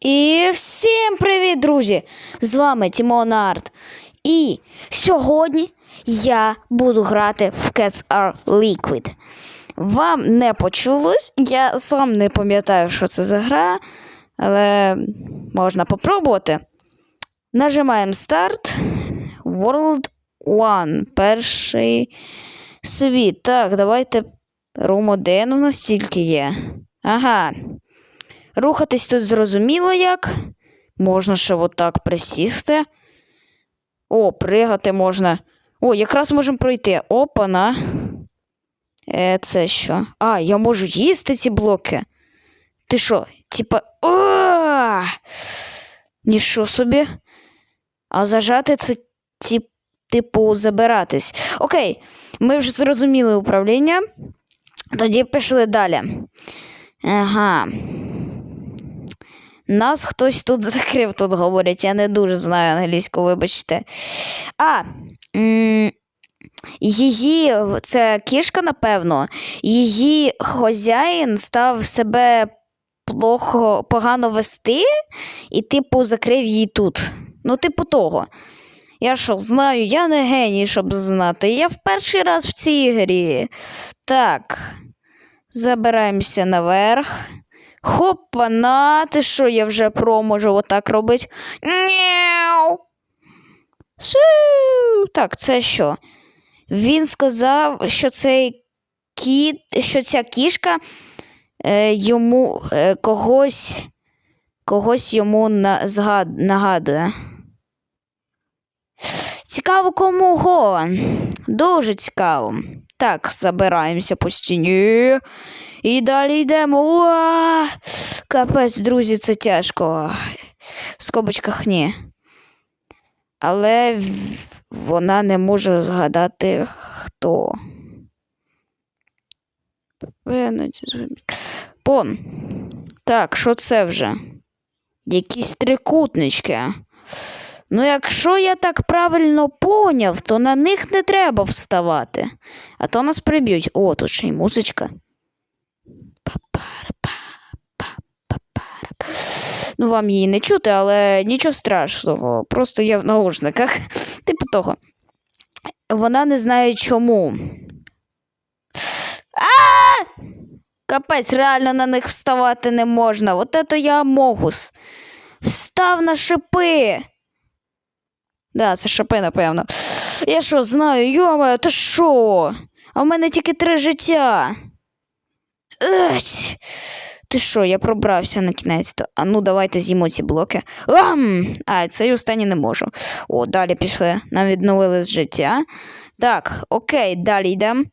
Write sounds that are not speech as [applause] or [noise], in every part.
І всім привіт, друзі! З вами Тімон Арт. І сьогодні я буду грати в Cats Are Liquid. Вам не почулось, я сам не пам'ятаю, що це за гра, але можна попробувати. Нажимаємо старт. World One. Перший світ. Так, давайте. Рум 1 у нас тільки є. Ага. Рухатись тут зрозуміло як. Можна ще отак присісти. О, пригати можна. О, якраз можемо пройти. Опана. Е, це що? А, я можу їсти ці блоки. Ти що? Типа. О! Собі. А зажати це, ті, типу, забиратись. Окей, ми вже зрозуміли управління. Тоді пішли далі. Ага. Нас хтось тут закрив, тут говорять. Я не дуже знаю англійську, вибачте. А. М- її, це кішка, напевно, її хазяїн став себе плохо, погано вести і, типу, закрив її тут. Ну, типу, того. Я що, знаю, я не геній, щоб знати. Я в перший раз в цій грі. Так. Забираємося наверх. Хопана, ти що, я вже про можу отак робити. Няу. Су. Так, це що? Він сказав, що цей кіт, що ця кішка е, йому е, когось, когось йому на, згад, нагадує. Цікаво, кому го. Дуже цікаво. Так, забираємося по стіні. І далі йдемо. Уа! Капець, друзі, це тяжко. В скобочках ні. Але вона не може згадати хто. Пон. Так, що це вже? Якісь трикутнички. Ну, якщо я так правильно поняв, то на них не треба вставати, а то нас приб'ють. О, тут ще й музичка. Ну, вам її не чути, але нічого страшного. Просто я в наушниках. [laughs] Типу того. Вона не знає чому. А! Капець, реально на них вставати не можна. От ето я могус. Встав на шипи. Да, це шипи, напевно. Я що, знаю, йома, ти що? А в мене тільки три життя. Ець. Ти що, я пробрався на кінець. то А ну давайте з'їмо ці блоки. Ам! А, цей останній не можу. О, далі пішли. Нам відновили життя. Так, окей, далі йдемо.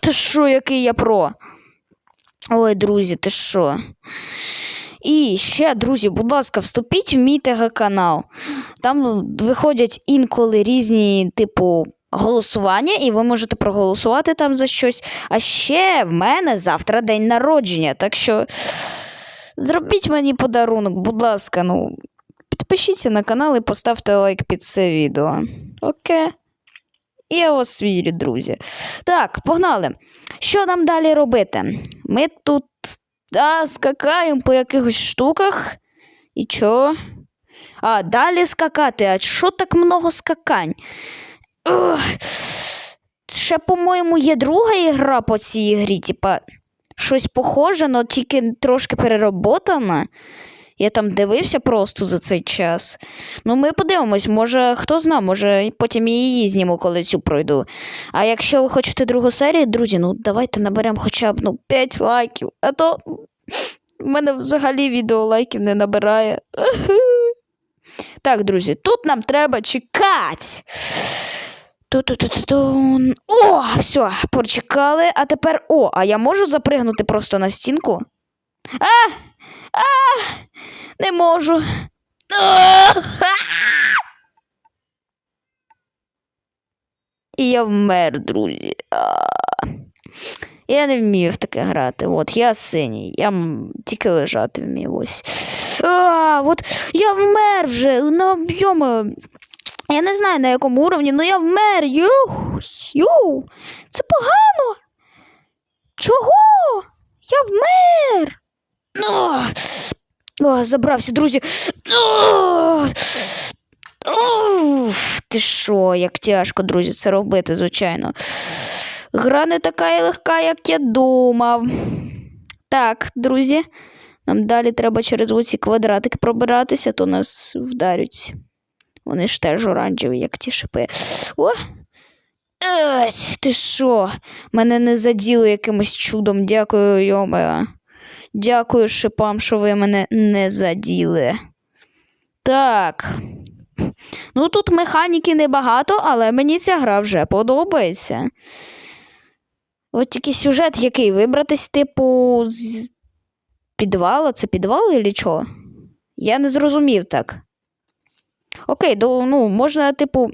Ти що, який я про? Ой, друзі, ти що? І ще, друзі, будь ласка, вступіть в мій ТГ-канал. Там виходять інколи різні, типу, голосування, і ви можете проголосувати там за щось. А ще в мене завтра день народження. Так що зробіть мені подарунок, будь ласка, ну, підпишіться на канал і поставте лайк під це відео. Окей? Я вас вірю, друзі. Так, погнали. Що нам далі робити? Ми тут да, скакаємо по якихось штуках. І чо? А, далі скакати. А що так много скакань? Ух. Ще, по-моєму, є друга ігра по цій грі, типа, щось похоже, але тільки трошки перероботана. Я там дивився просто за цей час. Ну, ми подивимось, може, хто зна, може, потім і її зніму, коли цю пройду. А якщо ви хочете другу серію, друзі, ну давайте наберемо хоча б ну, 5 лайків, а то в мене взагалі відео лайків не набирає. [laughs] Так, друзі, тут нам треба чекати. Ту-ту-ту-ту-тун. О, все, почекали. А тепер о, а я можу запригнути просто на стінку? А! А! Не можу. І я вмер, друзі. Я не вмію в таке грати. От я синій, я тільки лежати вмію ось. А, от я вмер вже на об'єми. Я не знаю на якому уровні, але я вмер. Йоу, йоу. Це погано. Чого? О, забрався, друзі. О! Ти що, як тяжко, друзі, це робити, звичайно. Гра не така і легка, як я думав. Так, друзі, нам далі треба через оці квадратики пробиратися, то нас вдарять. Вони ж теж оранжеві, як ті шипи. О! Есь, ти що? Мене не заділи якимось чудом. Дякую, йоме. Дякую шипам, що ви мене не заділи. Так. Ну, тут механіки небагато, але мені ця гра вже подобається. От тільки сюжет який? Вибратись, типу, з підвала? Це підвал і що? Я не зрозумів так. Окей, до, ну, можна, типу,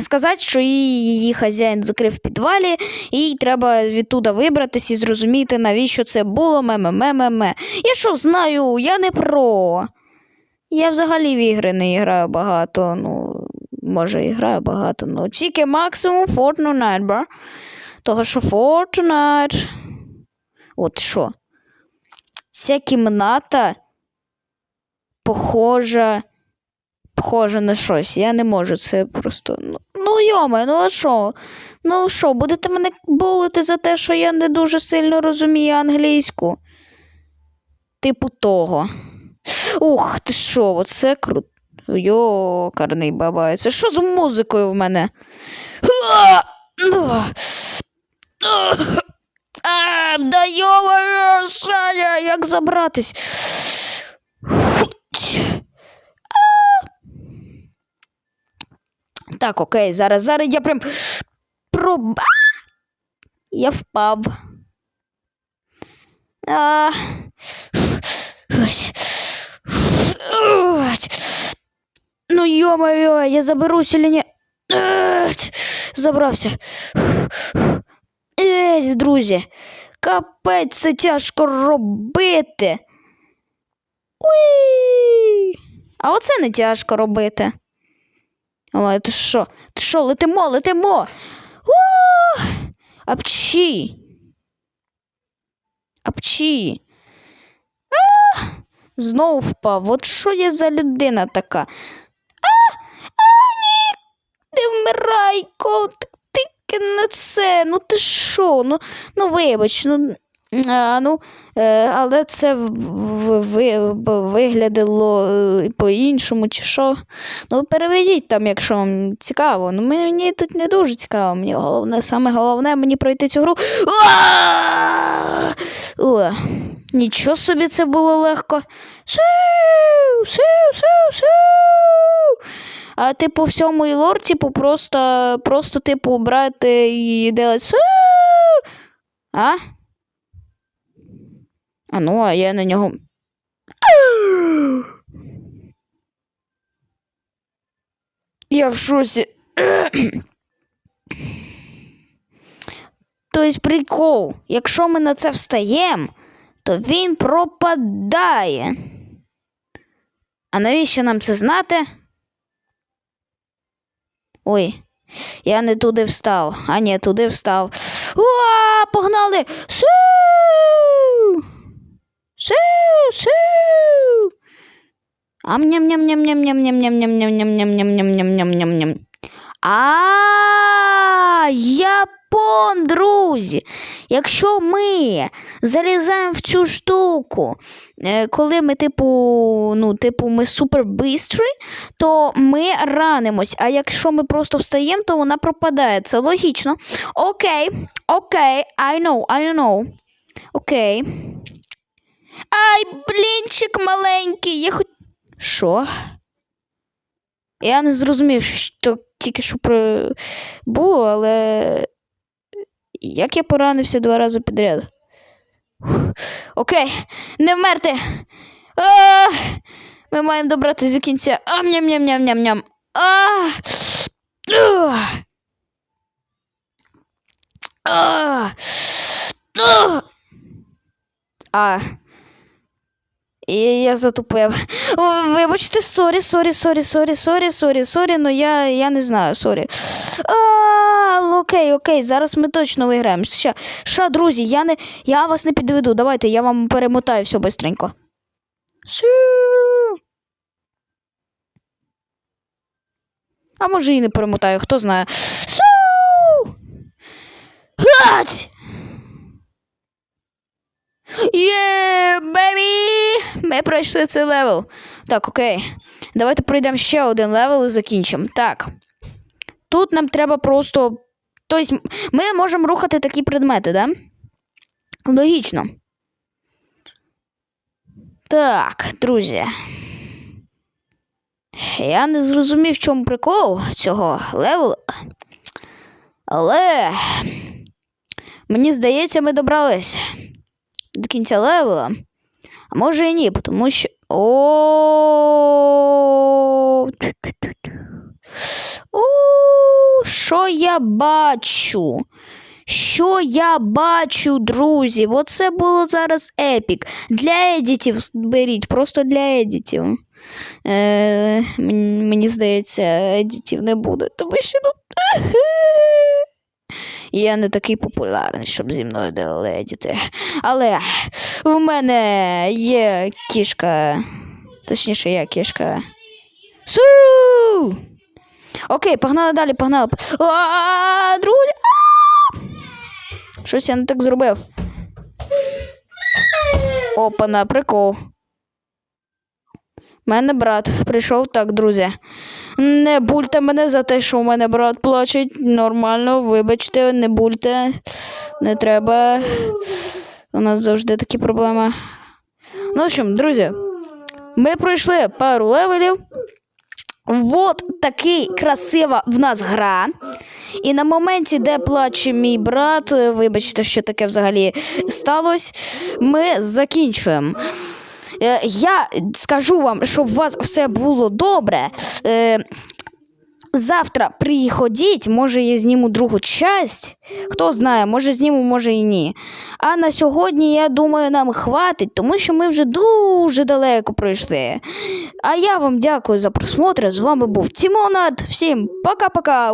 сказати, що її, хазяїн закрив в підвалі, і їй треба відтуда вибратись і зрозуміти, навіщо це було ме-ме-ме-ме-ме. Я що знаю, я не про. Я взагалі в ігри не граю багато. Ну, може, і граю багато, ну тільки максимум Fortnite, бро. Того, що Fortnite. От що? Ця кімната похожа. Похожа на щось. Я не можу це просто. Ну, ну йоме, ну а що? Ну що, будете мене булити за те, що я не дуже сильно розумію англійську? Типу того. Ух, ти що, оце круто. Йокарний бабай. Це що з музикою в мене? А, да йома, Саня, як забратись? Так, окей, зараз, зараз я прям про... А! Я впав. А... Ну, ё-моё, я заберусь или не... Забрався. Есь, друзі, капець, це тяжко робити. Уй. А оце не тяжко робити. Ой, ти що? Ти що, летимо, летимо? О! Апчі. Апчі. А! Знову впав. От що я за людина така? А, а, ні. Не вмирай, кот. Тільки не це. Ну ти що? Ну, ну вибач, ну. А, ну, е, але це виглядало е, по-іншому, чи що. Ну, переведіть там, якщо вам цікаво. Ну, мені тут не дуже цікаво. Мені головне, саме головне мені пройти цю гру. О, нічого собі це було легко. А типу, в цьому і лор, типу, просто, просто типу, брати і делать. А? А ну, а я на нього. Я в шоці. Тобто прикол, якщо ми на це встаємо, то він пропадає. А навіщо нам це знати? Ой, я не туди встав. А ні, туди встав. Уа, погнали! Су! Су! Су! ам ням ням ням ням ням ням ням ням ням ням ням ням ням ням ням ням А, япон, друзі. Якщо ми залізаємо в цю штуку, коли ми, типу, ну, типу, ми супер бистрі, то ми ранимось. А якщо ми просто встаємо, то вона пропадає. Це логічно. Окей, окей, I know, I know. Окей. Ай, блінчик маленький. Я хоч. Що? Я не зрозумів, що тільки що про... було, але. Як я поранився два рази підряд. Окей, не вмерти. А, ми маємо добратися до кінця. Ам ням ням ням ням ням А, а, а, а. І я затупив. Вибачте, сорі, сорі, сорі, сорі, сорі, сорі, сорі, ну я, я не знаю, сорі. Окей, окей, зараз ми точно виграємо. Ща, ща, друзі, я, не, я вас не підведу. Давайте, я вам перемотаю все бистренько. А може і не перемотаю, хто знає. Су! Гать! Є, бебі! Ми пройшли цей левел. Так, окей. Давайте пройдемо ще один левел і закінчимо. Так. Тут нам треба просто. Тобто, ми можемо рухати такі предмети, да? Логічно. Так, друзі. Я не зрозумів, в чому прикол цього левелу. Але мені здається, ми добрались до кінця левела. Може і ні, тому що. О. О, що я бачу? Що я бачу, друзі? Оце було зараз епік. Для едітів беріть, просто для едітів. Е, мені здається, едітів не буде, тому що ну. [laughs] Я не такий популярний, щоб зі мною делали. Але в мене є кішка. Точніше, я кішка. Су! Окей, погнали далі, погнали. Друзі! Щось я не так зробив. Опа-на, прикол. Мене брат прийшов так, друзі. Не бульте мене за те, що у мене брат плаче. Нормально, вибачте, не бульте. Не треба. У нас завжди такі проблеми. Ну, общем, друзі, ми пройшли пару левелів. Вот такий красива в нас гра. І на моменті, де плаче мій брат, вибачте, що таке взагалі сталося, ми закінчуємо. Е, Я скажу вам, щоб у вас все було добре. Е, Завтра приходіть, може я зніму другу часть. Хто знає, може зніму, може і ні. А на сьогодні, я думаю, нам хватить, тому що ми вже дуже далеко пройшли. А я вам дякую за просмотр. З вами був Тімонард. Всім пока-пока.